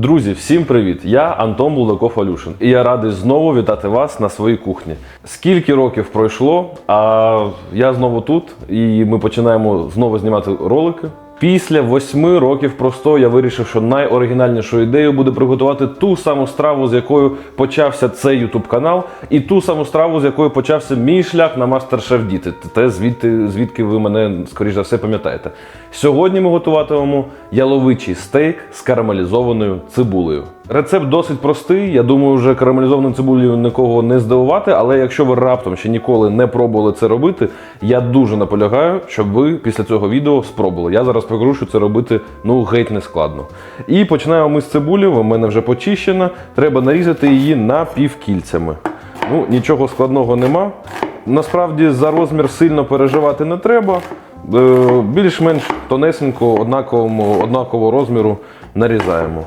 Друзі, всім привіт! Я Антон Булдаков Алюшин, і я радий знову вітати вас на своїй кухні. Скільки років пройшло, а я знову тут, і ми починаємо знову знімати ролики. Після восьми років просто я вирішив, що найоригінальнішою ідеєю буде приготувати ту саму страву, з якою почався цей YouTube канал, і ту саму страву, з якою почався мій шлях на мастер-шеф діти. Те, звідти, звідки ви мене, скоріш за все, пам'ятаєте. Сьогодні ми готуватимемо яловичий стейк з карамелізованою цибулею. Рецепт досить простий. Я думаю, вже карамелізованою цибулею нікого не здивувати, але якщо ви раптом ще ніколи не пробували це робити, я дуже наполягаю, щоб ви після цього відео спробували. Я зараз покажу, що це робити ну геть не складно. І починаємо ми з цибулі. У мене вже почищена. Треба нарізати її напівкільцями. Ну, нічого складного нема. Насправді за розмір сильно переживати не треба. Е, Більш-менш тонесенько, однаковому, однакового розміру нарізаємо.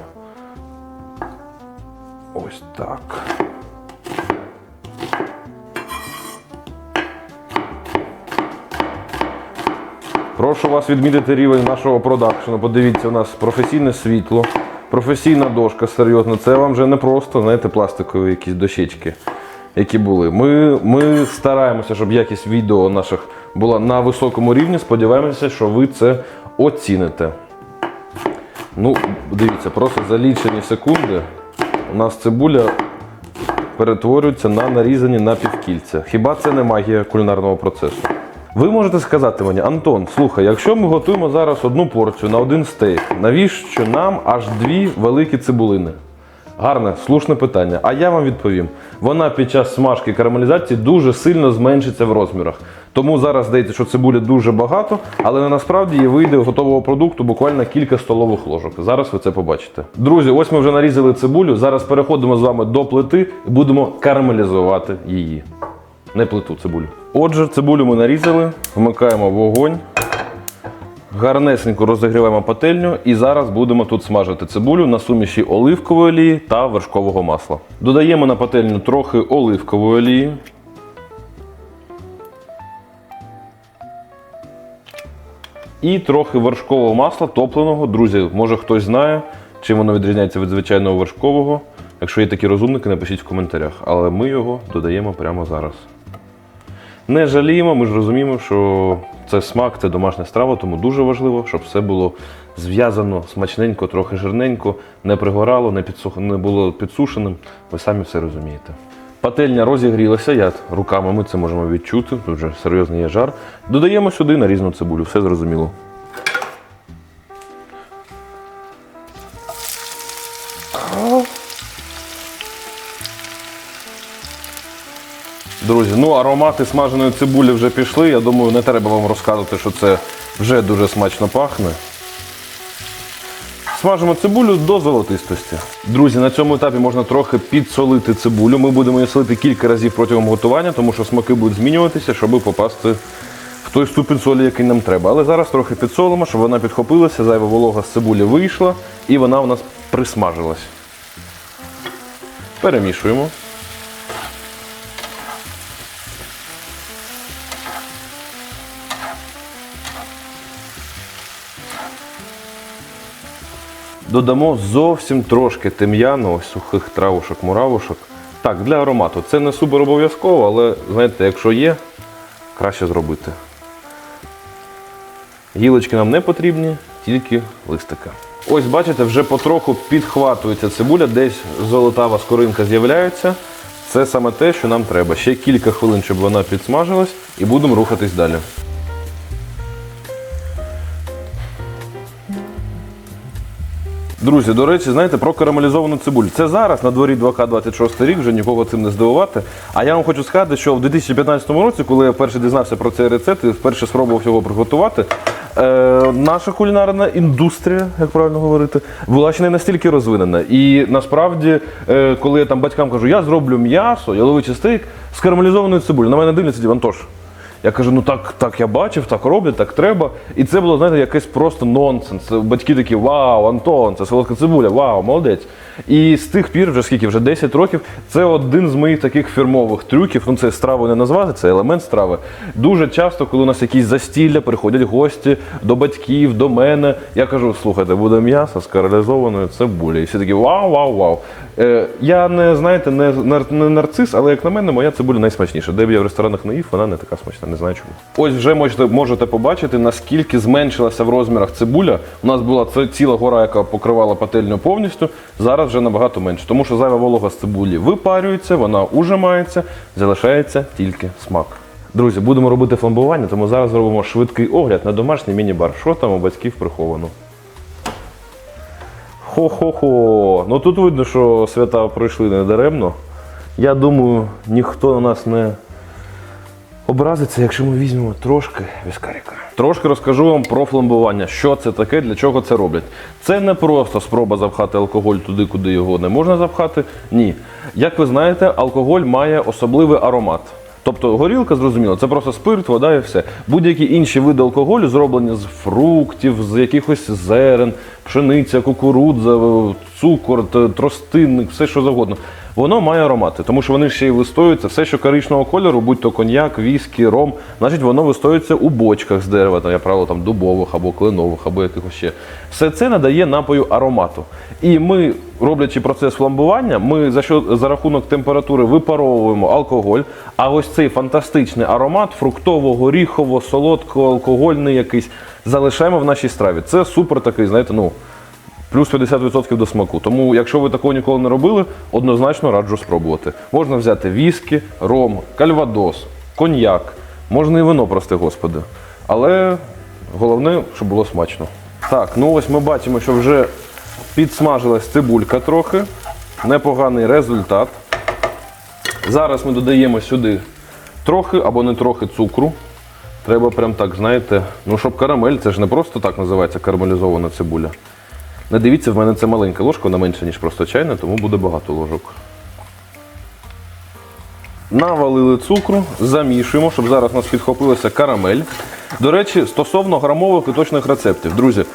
Ось так. Прошу вас відмітити рівень нашого продакшену. Подивіться, у нас професійне світло, професійна дошка серйозна. Це вам вже не просто, знаєте, пластикові якісь дощечки, які були. Ми, ми стараємося, щоб якість відео наших була на високому рівні. Сподіваємося, що ви це оціните. Ну, дивіться, просто за лічені секунди у нас цибуля перетворюється на нарізані напівкільця. Хіба це не магія кулінарного процесу? Ви можете сказати мені, Антон, слухай, якщо ми готуємо зараз одну порцію на один стейк, навіщо нам аж дві великі цибулини? Гарне, слушне питання. А я вам відповім: вона під час смажки карамелізації дуже сильно зменшиться в розмірах. Тому зараз здається, що цибулі дуже багато, але насправді її вийде готового продукту буквально кілька столових ложок. Зараз ви це побачите. Друзі, ось ми вже нарізали цибулю. Зараз переходимо з вами до плити і будемо карамелізувати її. Не плиту цибулю. Отже, цибулю ми нарізали, вмикаємо вогонь. Гарнесенько розігріваємо пательню і зараз будемо тут смажити цибулю на суміші оливкової олії та вершкового масла. Додаємо на пательню трохи оливкової олії. І трохи вершкового масла топленого. Друзі, може хтось знає, чим воно відрізняється від звичайного вершкового. Якщо є такі розумники, напишіть в коментарях. Але ми його додаємо прямо зараз. Не жаліємо, ми ж розуміємо, що це смак, це домашня страва, тому дуже важливо, щоб все було зв'язано смачненько, трохи жирненько, не пригорало, не, підсух... не було підсушеним. Ви самі все розумієте. Пательня розігрілася, я руками ми це можемо відчути, тут вже серйозний є жар. Додаємо сюди нарізану цибулю, все зрозуміло. Друзі, ну аромати смаженої цибулі вже пішли. Я думаю, не треба вам розказувати, що це вже дуже смачно пахне. Смажимо цибулю до золотистості. Друзі, на цьому етапі можна трохи підсолити цибулю. Ми будемо її солити кілька разів протягом готування, тому що смаки будуть змінюватися, щоб попасти в той ступінь солі, який нам треба. Але зараз трохи підсолимо, щоб вона підхопилася, зайва волога з цибулі вийшла і вона у нас присмажилась. Перемішуємо. Додамо зовсім трошки тим'яну, ось сухих травушок, муравушок. Так, для аромату. Це не супер обов'язково, але знаєте, якщо є, краще зробити. Гілочки нам не потрібні, тільки листики. Ось бачите, вже потроху підхватується цибуля, десь золотава скоринка з'являється. Це саме те, що нам треба. Ще кілька хвилин, щоб вона підсмажилась, і будемо рухатись далі. Друзі, до речі, знаєте, про карамелізовану цибулю. Це зараз на дворі 2К26 рік, вже нікого цим не здивувати. А я вам хочу сказати, що в 2015 році, коли я вперше дізнався про цей рецепт і вперше спробував його приготувати, е, наша кулінарна індустрія, як правильно говорити, була ще не настільки розвинена. І насправді, е, коли я там батькам кажу, я зроблю м'ясо, яловичий стейк з карамелізованою цибулею, на мене дивляться, Антош. Я кажу, ну так, так я бачив, так роблять, так треба. І це було, знаєте, якесь просто нонсенс. Батьки такі, вау, Антон, це солодка цибуля, вау, молодець. І з тих пір, вже скільки, вже 10 років, це один з моїх таких фірмових трюків. Ну, це страву не назвати, це елемент страви. Дуже часто, коли у нас якісь застілля, приходять гості до батьків, до мене. Я кажу: слухайте, буде м'ясо з каралізованою цибулею. І всі такі вау, вау, вау. Е, я не знаєте, не, нар- не нарцис, але як на мене, моя цибуля найсмачніша. Де б я в ресторанах не їв, вона не така смачна, не знаю чому. Ось вже можете, можете побачити, наскільки зменшилася в розмірах цибуля. У нас була ціла гора, яка покривала пательню повністю. Зараз вже набагато менше, тому що зайва волога з цибулі випарюється, вона ужимається, залишається тільки смак. Друзі, будемо робити фламбування, тому зараз зробимо швидкий огляд на домашній міні-бар. Що там у батьків приховано? Хо-хо-хо. Ну тут видно, що свята пройшли не даремно. Я думаю, ніхто на нас не образиться, якщо ми візьмемо трошки віскаріка. Трошки розкажу вам про фламбування. Що це таке, для чого це роблять. Це не просто спроба запхати алкоголь туди, куди його не можна запхати. Ні. Як ви знаєте, алкоголь має особливий аромат. Тобто горілка, зрозуміло, це просто спирт, вода і все. Будь-які інші види алкоголю зроблені з фруктів, з якихось зерен, пшениця, кукурудза, цукор, тростинник, все що завгодно. Воно має аромати, тому що вони ще й вистоюються. Все, що коричневого кольору, будь то коньяк, віскі, ром, значить воно вистоюється у бочках з дерева, там, як правило, там дубових або кленових, або якихось ще. Все це надає напою аромату. І ми, роблячи процес фламбування, ми за що за рахунок температури випаровуємо алкоголь. А ось цей фантастичний аромат фруктово-горіхово, солодко-алкогольний якийсь залишаємо в нашій страві. Це супер такий, знаєте, ну плюс 50% до смаку. Тому, якщо ви такого ніколи не робили, однозначно раджу спробувати. Можна взяти віскі, ром, кальвадос, коньяк, можна і вино, прости господи. Але головне, щоб було смачно. Так, ну ось ми бачимо, що вже підсмажилась цибулька трохи. Непоганий результат. Зараз ми додаємо сюди трохи або не трохи цукру. Треба прям так, знаєте, ну щоб карамель, це ж не просто так називається карамелізована цибуля. Не дивіться, в мене це маленька ложка, вона менша, ніж просто чайна, тому буде багато ложок. Навалили цукру, замішуємо, щоб зараз у нас підхопилася карамель. До речі, стосовно грамових і точних рецептів, друзі,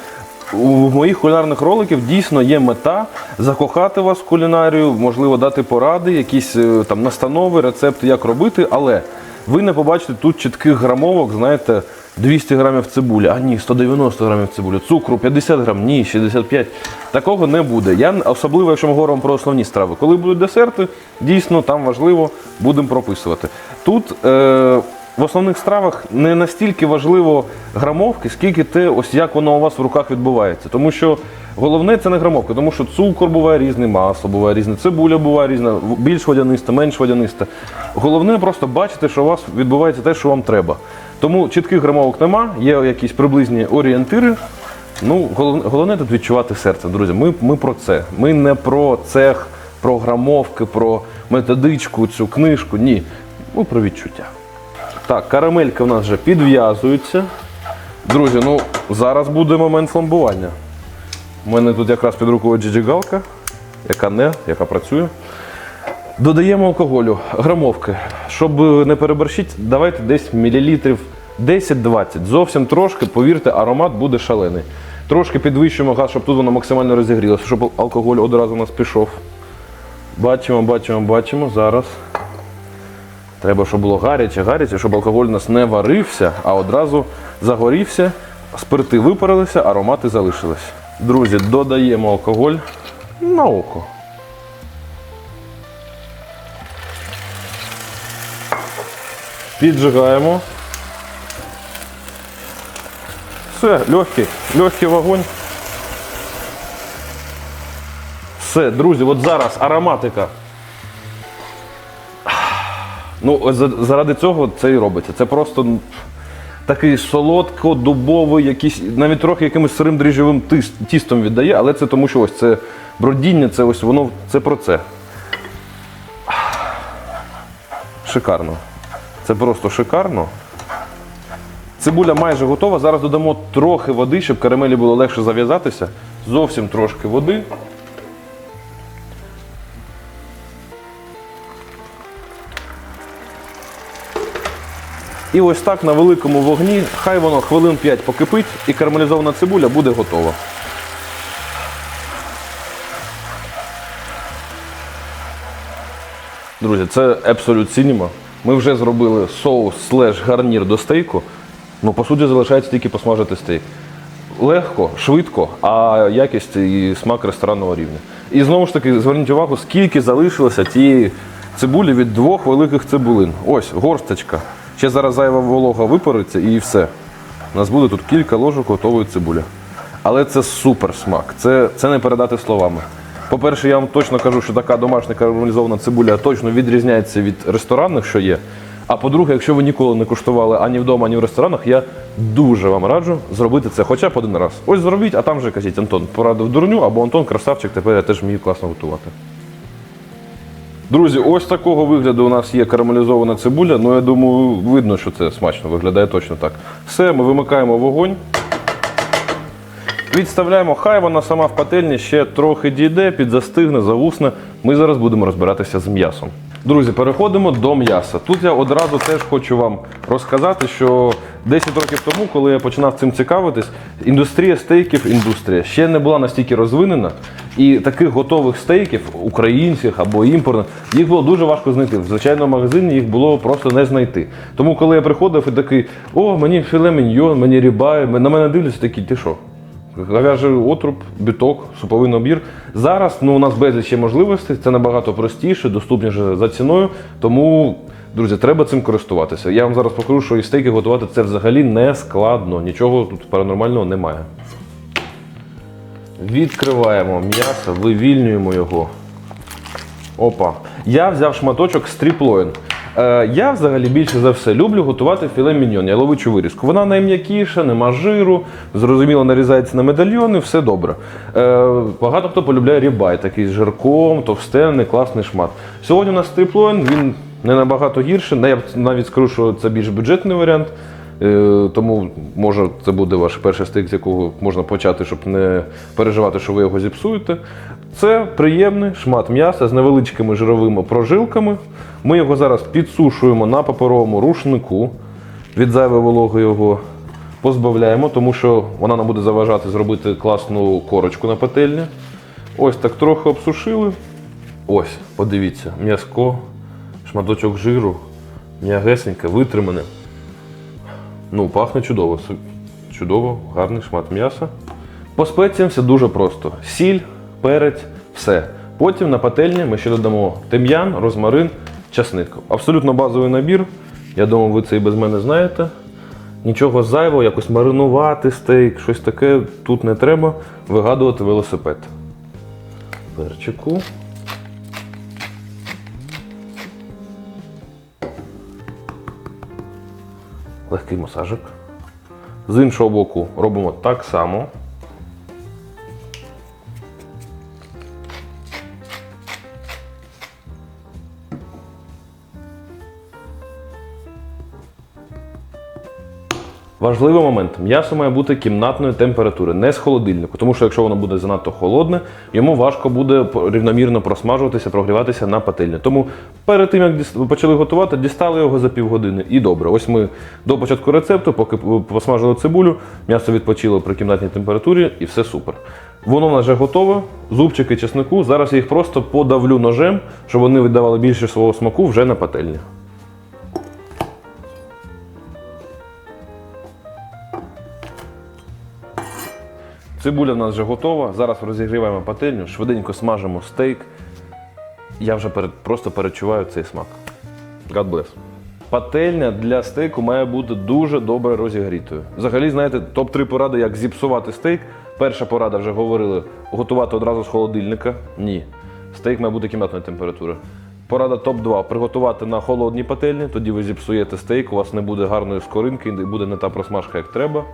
у моїх кулінарних роликів дійсно є мета закохати вас в кулінарію, можливо, дати поради, якісь е, там настанови, рецепти, як робити, але ви не побачите тут чітких грамовок, знаєте, 200 грамів цибулі, а ні, 190 грамів цибулі, цукру 50 грам, ні, 65. Такого не буде. Я особливо, якщо ми говоримо про основні страви. Коли будуть десерти, дійсно там важливо, будемо прописувати. Тут е, в основних стравах не настільки важливо грамовки, скільки те, ось як воно у вас в руках відбувається. Тому що головне це не грамовка, тому що цукор буває різний, масло буває різне, цибуля буває різна, більш водяниста, менш водяниста. Головне просто бачити, що у вас відбувається те, що вам треба. Тому чітких грамовок нема, є якісь приблизні орієнтири. Ну, головне, тут відчувати серце, друзі. Ми, ми про це. Ми не про цех, про грамовки, про методичку, цю книжку. Ні. Ми про відчуття. Так, карамельки у нас вже підв'язуються. Друзі, ну зараз буде момент фламбування. У мене тут якраз під рукою джиджигалка, яка не, яка працює. Додаємо алкоголю, грамовки. Щоб не переборщити, давайте десь мілілітрів 10-20. Зовсім трошки, повірте, аромат буде шалений. Трошки підвищуємо газ, щоб тут воно максимально розігрілося, щоб алкоголь одразу у нас пішов. Бачимо, бачимо, бачимо. Зараз. Треба, щоб було гаряче, гаряче, щоб алкоголь у нас не варився, а одразу загорівся, спирти випарилися, аромати залишились. Друзі, додаємо алкоголь на око. Піджигаємо. Все, легкий, легкий вогонь. Все, друзі, от зараз ароматика. Ну, заради цього це і робиться. Це просто такий солодко-дубовий, якийсь, навіть трохи якимось сирим дріжджовим тістом віддає, але це тому, що ось це бродіння, це ось воно це про це. Шикарно. Це просто шикарно. Цибуля майже готова. Зараз додамо трохи води, щоб карамелі було легше зав'язатися. Зовсім трошки води. І ось так на великому вогні, хай воно хвилин 5 покипить і карамелізована цибуля буде готова. Друзі, це Absolute Cinema. Ми вже зробили соус слеш гарнір до стейку. Ну, по суті, залишається тільки посмажити стейк. Легко, швидко, а якість і смак ресторанного рівня. І знову ж таки, зверніть увагу, скільки залишилося тієї цибулі від двох великих цибулин. Ось, горсточка. Ще зараз зайва волога випариться і все. У нас буде тут кілька ложок готової цибулі. Але це супер смак. Це, це не передати словами. По-перше, я вам точно кажу, що така домашня карамелізована цибуля точно відрізняється від ресторанних, що є. А по-друге, якщо ви ніколи не куштували ані вдома, ані в ресторанах, я дуже вам раджу зробити це хоча б один раз. Ось зробіть, а там вже кажіть, Антон, порадив дурню, або Антон красавчик, тепер я теж вмію класно готувати. Друзі, ось такого вигляду у нас є карамелізована цибуля. Ну, я думаю, видно, що це смачно виглядає точно так. Все, ми вимикаємо вогонь. Відставляємо, хай вона сама в пательні ще трохи дійде, підзастигне, загусне. Ми зараз будемо розбиратися з м'ясом. Друзі, переходимо до м'яса. Тут я одразу теж хочу вам розказати, що 10 років тому, коли я починав цим цікавитись, індустрія стейків, індустрія ще не була настільки розвинена, і таких готових стейків, українських або імпортних, їх було дуже важко знайти. В звичайному магазині їх було просто не знайти. Тому, коли я приходив і такий, о, мені філе міньйон, мені рібай, на мене дивляться такі, ти що? Говяжий отруб, біток, суповий набір. Зараз ну, у нас безліч є можливостей, це набагато простіше, доступніше за ціною. Тому, друзі, треба цим користуватися. Я вам зараз покажу, що і стейки готувати це взагалі не складно. Нічого тут паранормального немає. Відкриваємо м'ясо, вивільнюємо його. Опа. Я взяв шматочок стріплоїн. Е, я взагалі більше за все люблю готувати філе міньйон, яловичу вирізку. Вона найм'якіша, нема жиру, зрозуміло, нарізається на медальйони, все добре. Е, багато хто полюбляє рібай, такий з жирком, товстенний, класний шмат. Сьогодні у нас стріплоїн, він не набагато гірший. Я навіть скажу, що це більш бюджетний варіант. Е, Тому може це буде ваш перший стейк, з якого можна почати, щоб не переживати, що ви його зіпсуєте. Це приємний шмат м'яса з невеличкими жировими прожилками. Ми його зараз підсушуємо на паперовому рушнику. Від зайвої вологи його позбавляємо, тому що вона нам буде заважати зробити класну корочку на пательні. Ось так трохи обсушили. Ось, подивіться, м'язко, шматочок жиру, м'ягесеньке, витримане. Ну, пахне чудово. Чудово, гарний шмат м'яса. По спеціям все дуже просто: сіль, перець, все. Потім на пательні ми ще додамо тим'ян, розмарин, часник. Абсолютно базовий набір. Я думаю, ви це і без мене знаєте. Нічого зайвого, якось маринувати стейк, щось таке тут не треба. Вигадувати велосипед. Перчику. легкий масажик. З іншого боку робимо так само. Важливий момент: м'ясо має бути кімнатної температури, не з холодильнику, тому що якщо воно буде занадто холодне, йому важко буде рівномірно просмажуватися, прогріватися на пательні. Тому перед тим як почали готувати, дістали його за півгодини. І добре. Ось ми до початку рецепту, поки посмажили цибулю, м'ясо відпочило при кімнатній температурі і все супер. Воно в вже готове. Зубчики чеснику. Зараз я їх просто подавлю ножем, щоб вони віддавали більше свого смаку вже на пательні. Цибуля в нас вже готова. Зараз розігріваємо пательню, швиденько смажимо стейк. Я вже перед, просто перечуваю цей смак. God bless. Пательня для стейку має бути дуже добре розігрітою. Взагалі, знаєте, топ-3 поради, як зіпсувати стейк. Перша порада вже говорили: готувати одразу з холодильника. Ні. Стейк має бути кімнатної температури. Порада топ-2 приготувати на холодній пательні, тоді ви зіпсуєте стейк, у вас не буде гарної скоринки, і буде не та просмажка, як треба.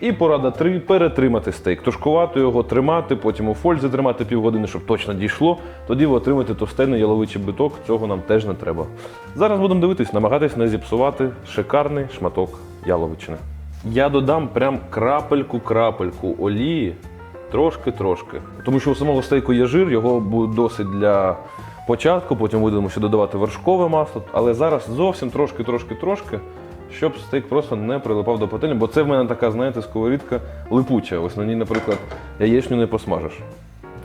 І порада 3 перетримати стейк, тушкувати його, тримати, потім у фользі тримати півгодини, щоб точно дійшло. Тоді ви отримаєте товстенний яловичий биток, цього нам теж не треба. Зараз будемо дивитись, намагатись не зіпсувати шикарний шматок яловичини. Я додам прям крапельку-крапельку олії, трошки-трошки. Тому що у самого стейку є жир, його буде досить для початку, потім будемо ще додавати вершкове масло, але зараз зовсім трошки-трошки-трошки щоб стейк просто не прилипав до пательні, бо це в мене така, знаєте, сковорідка липуча. Ось на ній, наприклад, яєчню не посмажеш.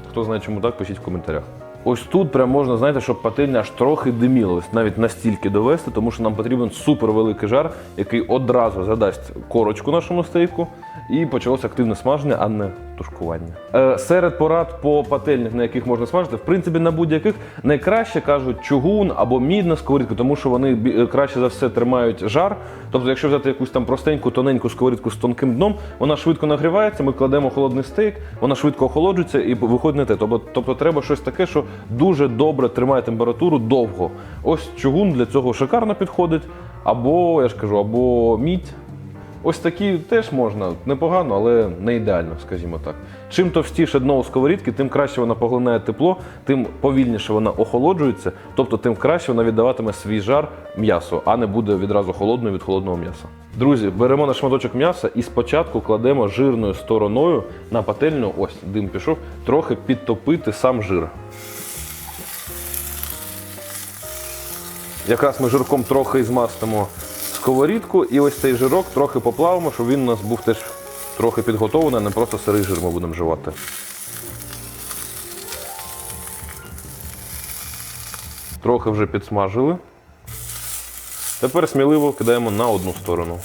Хто знає, чому так, пишіть в коментарях. Ось тут прям можна, знаєте, щоб пательня аж трохи димілась, навіть настільки довести, тому що нам потрібен супервеликий жар, який одразу задасть корочку нашому стейку, і почалося активне смаження, а не тушкування. Е, серед порад по пательнях, на яких можна смажити, в принципі, на будь-яких найкраще кажуть чугун або мідна сковорідка, тому що вони е, краще за все тримають жар. Тобто, якщо взяти якусь там простеньку, тоненьку сковорідку з тонким дном, вона швидко нагрівається, ми кладемо холодний стейк, вона швидко охолоджується і виходить не те. Тобто, тобто треба щось таке, що дуже добре тримає температуру довго. Ось чугун для цього шикарно підходить, або я ж кажу, або мідь. Ось такі теж можна непогано, але не ідеально, скажімо так. Чим товстіше дно у сковорідки, тим краще вона поглинає тепло, тим повільніше вона охолоджується, тобто тим краще вона віддаватиме свій жар м'ясу, а не буде відразу холодною від холодного м'яса. Друзі, беремо наш шматочок м'яса і спочатку кладемо жирною стороною на пательню, ось дим пішов, трохи підтопити сам жир. Якраз ми жирком трохи і змастимо сковорідку, і ось цей жирок трохи поплавимо, щоб він у нас був теж трохи підготовлений, не просто сирий жир ми будемо вживати. Трохи вже підсмажили. Тепер сміливо кидаємо на одну сторону.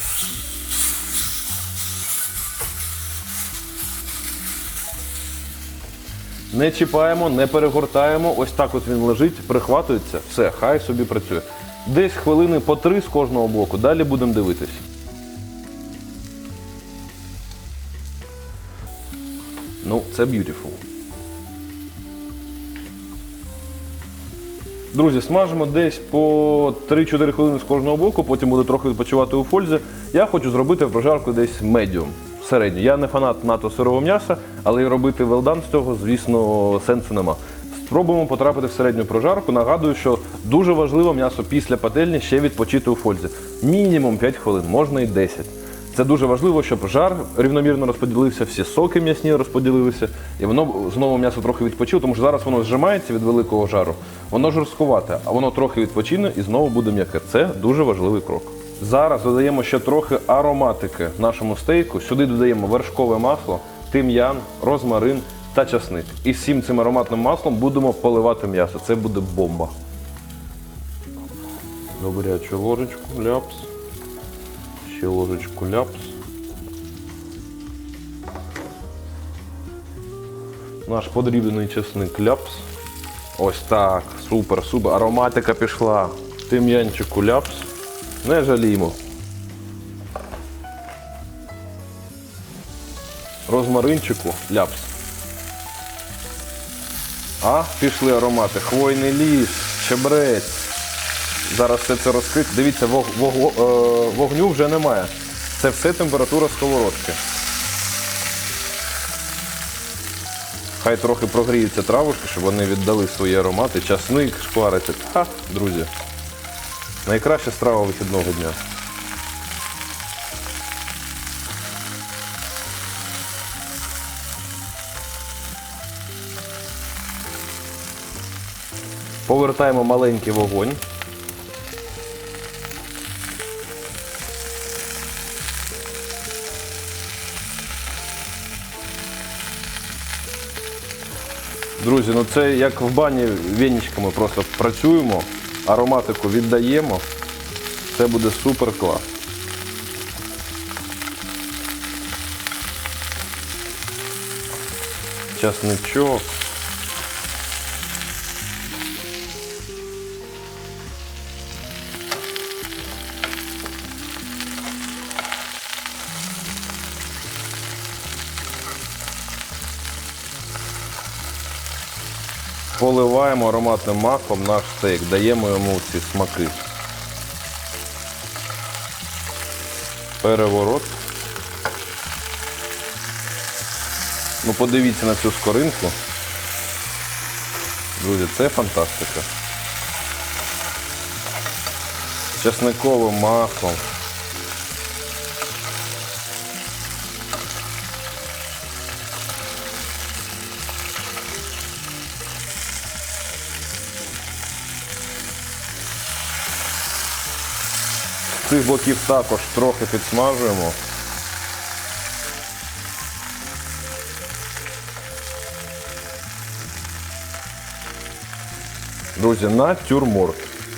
Не чіпаємо, не перегортаємо. Ось так от він лежить, прихватується. Все, хай собі працює. Десь хвилини по три з кожного боку. Далі будемо дивитись. Ну, це beautiful. Друзі, смажимо десь по 3-4 хвилини з кожного боку, потім буде трохи відпочивати у фользі. Я хочу зробити прожарку десь медіум, середню. Я не фанат НАТО сирого м'яса, але й робити велдан з цього, звісно, сенсу нема. Спробуємо потрапити в середню прожарку. Нагадую, що дуже важливо м'ясо після пательні ще відпочити у фользі. Мінімум 5 хвилин, можна і 10. Це дуже важливо, щоб жар рівномірно розподілився, всі соки м'ясні розподілилися, і воно знову м'ясо трохи відпочило, тому що зараз воно зжимається від великого жару, воно жорсткувате, а воно трохи відпочине і знову буде м'яке. Це дуже важливий крок. Зараз додаємо ще трохи ароматики нашому стейку. Сюди додаємо вершкове масло, тим'ян, розмарин та часник. І всім цим ароматним маслом будемо поливати м'ясо. Це буде бомба. Добрячу ложечку, ляпс. Ще ложечку ляпс. Наш подрібний чесник ляпс. Ось так. Супер, супер. Ароматика пішла. Тим'янчику ляпс. Не жаліємо. Розмаринчику ляпс. А, пішли аромати. Хвойний ліс, чебрець. Зараз все це розкрить. Дивіться, вог, вог- е, вогню вже немає. Це все температура сковородки. Хай трохи прогріються травушки, щоб вони віддали свої аромати. Часник шквариться. Ха, друзі. Найкраща страва вихідного дня. Повертаємо маленький вогонь. Друзі, ну це як в бані вінічками просто працюємо, ароматику віддаємо. Це буде супер клас. Часничок. Поливаємо ароматним маслом наш стейк, даємо йому ці смаки. Переворот. Ну подивіться на цю скоринку. Друзі, це фантастика. З часниковим боків також трохи підсмажуємо. Друзі, натюрморт.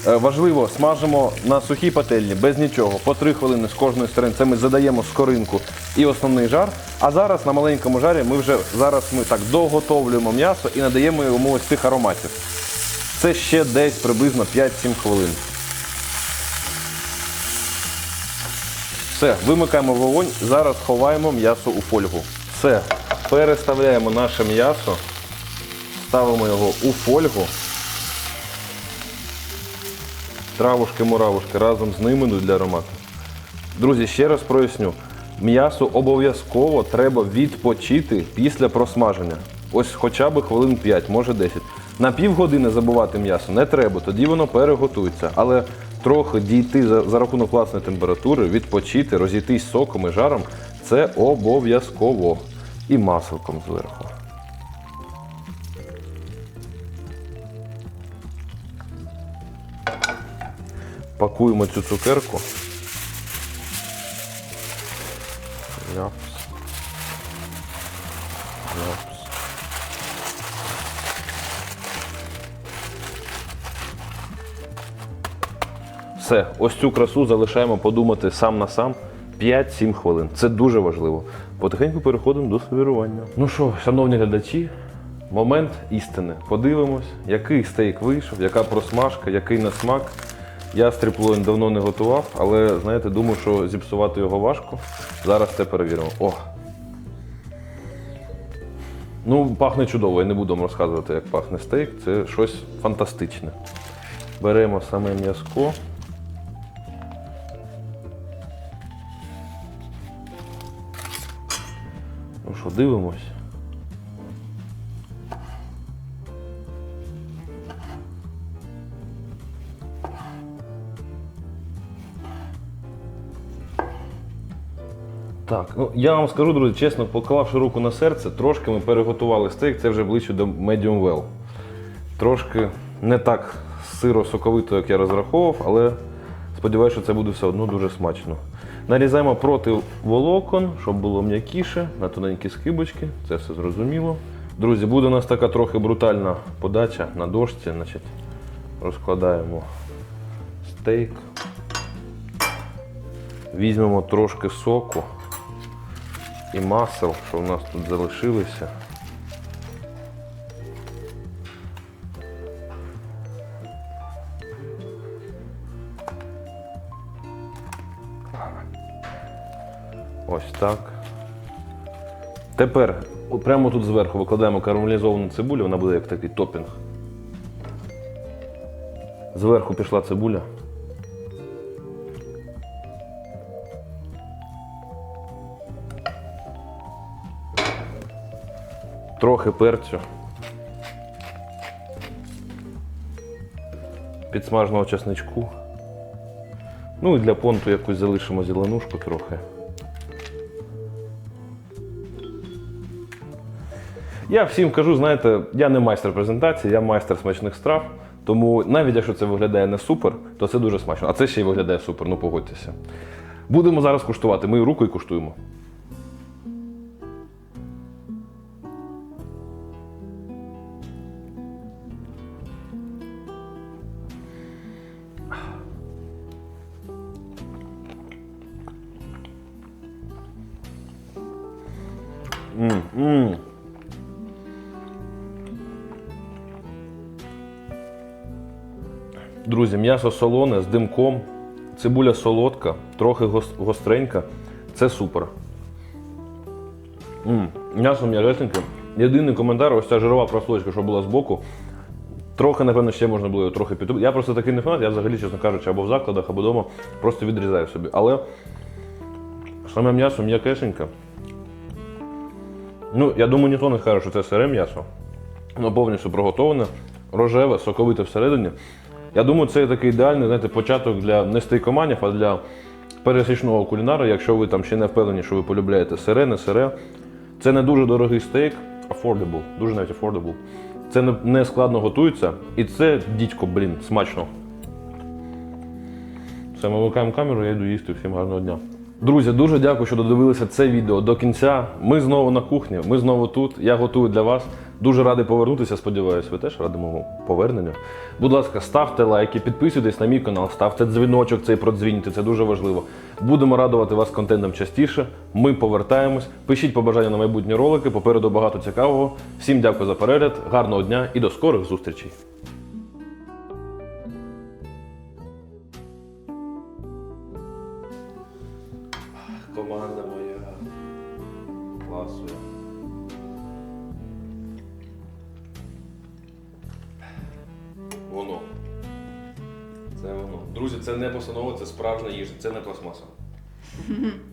Е, Важливо, смажимо на сухій пательні, без нічого, по 3 хвилини з кожної сторони. Це ми задаємо скоринку і основний жар. А зараз на маленькому жарі ми вже зараз ми так доготовлюємо м'ясо і надаємо йому ось цих ароматів. Це ще десь приблизно 5-7 хвилин. Все, вимикаємо вогонь, зараз ховаємо м'ясо у фольгу. Все, переставляємо наше м'ясо, ставимо його у фольгу. Травушки-муравушки разом з ними йдуть для аромату. Друзі, ще раз проясню. М'ясо обов'язково треба відпочити після просмаження. Ось хоча б хвилин 5, може 10. На півгодини забувати м'ясо не треба, тоді воно переготується. Але трохи дійти за, за рахунок власної температури, відпочити, розійтись соком і жаром це обов'язково. І маселком зверху. Пакуємо цю цукерку. Все, ось цю красу залишаємо подумати сам на сам 5-7 хвилин. Це дуже важливо. Потихеньку переходимо до сервірування. Ну що, шановні глядачі, момент істини. Подивимось, який стейк вийшов, яка просмажка, який насмак. Я стріплоін давно не готував, але знаєте, думаю, що зіпсувати його важко. Зараз це перевіримо. О! Ну, пахне чудово, я не буду вам розказувати, як пахне стейк. Це щось фантастичне. Беремо саме м'язко. Що, дивимось. Так, ну я вам скажу, друзі, чесно, поклавши руку на серце, трошки ми переготували стейк, це вже ближче до medium well. Трошки не так сиро соковито, як я розраховував, але сподіваюся, що це буде все одно дуже смачно. Нарізаємо проти волокон, щоб було м'якіше, на тоненькі скибочки, це все зрозуміло. Друзі, буде у нас така трохи брутальна подача на дошці. Значить, розкладаємо стейк. Візьмемо трошки соку і масел, що у нас тут залишилися. Так. Тепер прямо тут зверху викладаємо карамелізовану цибулю, вона буде як такий топінг. Зверху пішла цибуля. Трохи перцю. Підсмаженого чесничку. Ну і для понту якусь залишимо зеленушку трохи. Я всім кажу, знаєте, я не майстер презентації, я майстер смачних страв. Тому навіть якщо це виглядає не супер, то це дуже смачно. А це ще й виглядає супер, ну погодьтеся. Будемо зараз куштувати. Мою руку і куштуємо. М'ясо солоне з димком, цибуля солодка, трохи гостренька. Це супер. М, М'ясо м'ягесеньке. Єдиний коментар, ось ця жирова прослойка, що була збоку. Трохи, напевно, ще можна було його трохи під. Я просто такий не фанат, я взагалі, чесно кажучи, або в закладах, або вдома просто відрізаю собі. Але саме м'ясо м'якесеньке. Ну, я думаю, ніхто не скаже, що це сире м'ясо. Воно повністю проготоване, рожеве, соковите всередині. Я думаю, це такий ідеальний знаєте, початок для не стейкоманів, а для пересічного кулінара, якщо ви там ще не впевнені, що ви полюбляєте сире, не сире. Це не дуже дорогий стейк, affordable, дуже навіть affordable. Це не, не складно готується. І це дідько, блін, смачно. Все, ми вимикаємо камеру, я йду їсти. Всім гарного дня. Друзі, дуже дякую, що додивилися це відео до кінця. Ми знову на кухні, ми знову тут. Я готую для вас. Дуже радий повернутися. Сподіваюсь, ви теж раді моєму поверненню. Будь ласка, ставте лайки, підписуйтесь на мій канал, ставте дзвіночок цей продзвіньте, це дуже важливо. Будемо радувати вас контентом частіше. Ми повертаємось. Пишіть побажання на майбутні ролики. Попереду багато цікавого. Всім дякую за перегляд, гарного дня і до скорих зустрічей. Це не постанова, це справжня їжа, це не пластмаса.